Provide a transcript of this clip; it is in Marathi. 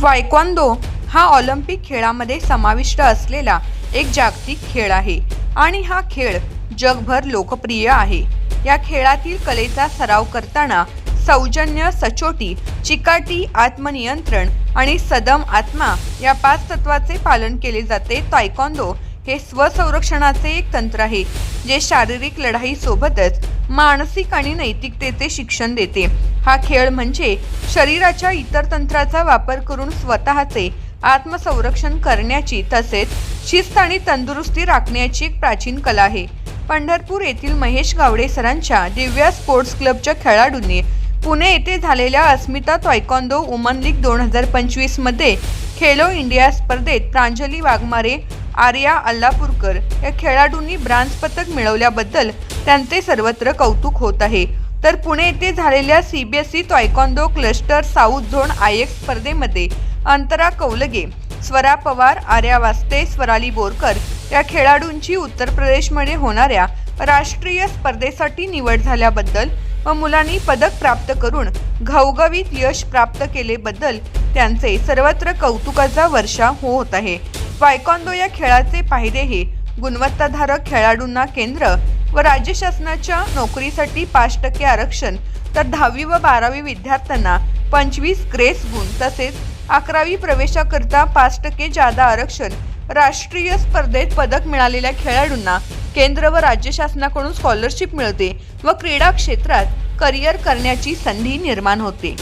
ट्वायक्वांदो हा ऑलिम्पिक खेळामध्ये समाविष्ट असलेला एक जागतिक खेळ आहे आणि हा खेळ जगभर लोकप्रिय आहे. या खेळातील कलेचा सराव करताना सौजन्य सचोटी चिकाटी आत्मनियंत्रण आणि सदम आत्मा या पाच तत्वाचे पालन केले जाते. तायकॉन्दो हे स्वसंरक्षणाचे एक तंत्र आहे जे शारीरिक लढाईसोबतच मानसिक आणि नैतिकतेचे शिक्षण देते. हा खेळ म्हणजे शरीराच्या इतर तंत्राचा वापर करून स्वतःचे आत्मसंरक्षण करण्याची तसेच शिस्त आणि तंदुरुस्ती राखण्याची एक प्राचीन कला आहे. पंढरपूर येथील महेश गावडे सरांच्या दिव्या स्पोर्ट्स क्लबच्या खेळाडूंनी पुणे येथे झालेल्या अस्मिता तायक्वांदो वुमन लीग दोन हजार पंचवीसमध्ये खेलो इंडिया स्पर्धेत प्रांजली वाघमारे आर्या अल्लापूरकर या खेळाडूंनी ब्रांज पदक मिळवल्याबद्दल त्यांचे सर्वत्र कौतुक होत आहे. तर पुणे येथे झालेल्या CBSE taekwondo cluster south zone IX स्पर्धेमध्ये अंतरा कौलगे स्वरा पवार आर्या वास्ते स्वराली बोरकर या खेळाडूंची उत्तर प्रदेशमध्ये होणाऱ्या राष्ट्रीय स्पर्धेसाठी निवड झाल्याबद्दल व मुलांनी पदक प्राप्त करून घवघवीत यश प्राप्त केलेबद्दल त्यांचे सर्वत्र कौतुकाचा वर्षा होत आहे. वायकॉन्दो या खेळाचे फायदेही गुणवत्ताधारक खेळाडूंना केंद्र व राज्य शासनाच्या नोकरीसाठी पाच टक्के आरक्षण तर दहावी व बारावी विद्यार्थ्यांना पंचवीस ग्रेस गुण तसेच अकरावी प्रवेशाकरता पाच टक्के जादा आरक्षण राष्ट्रीय स्पर्धेत पदक मिळालेल्या खेळाडूंना केंद्र व राज्य शासनाकडून स्कॉलरशिप मिळते व क्रीडा क्षेत्रात करिअर करण्याची संधी निर्माण होते.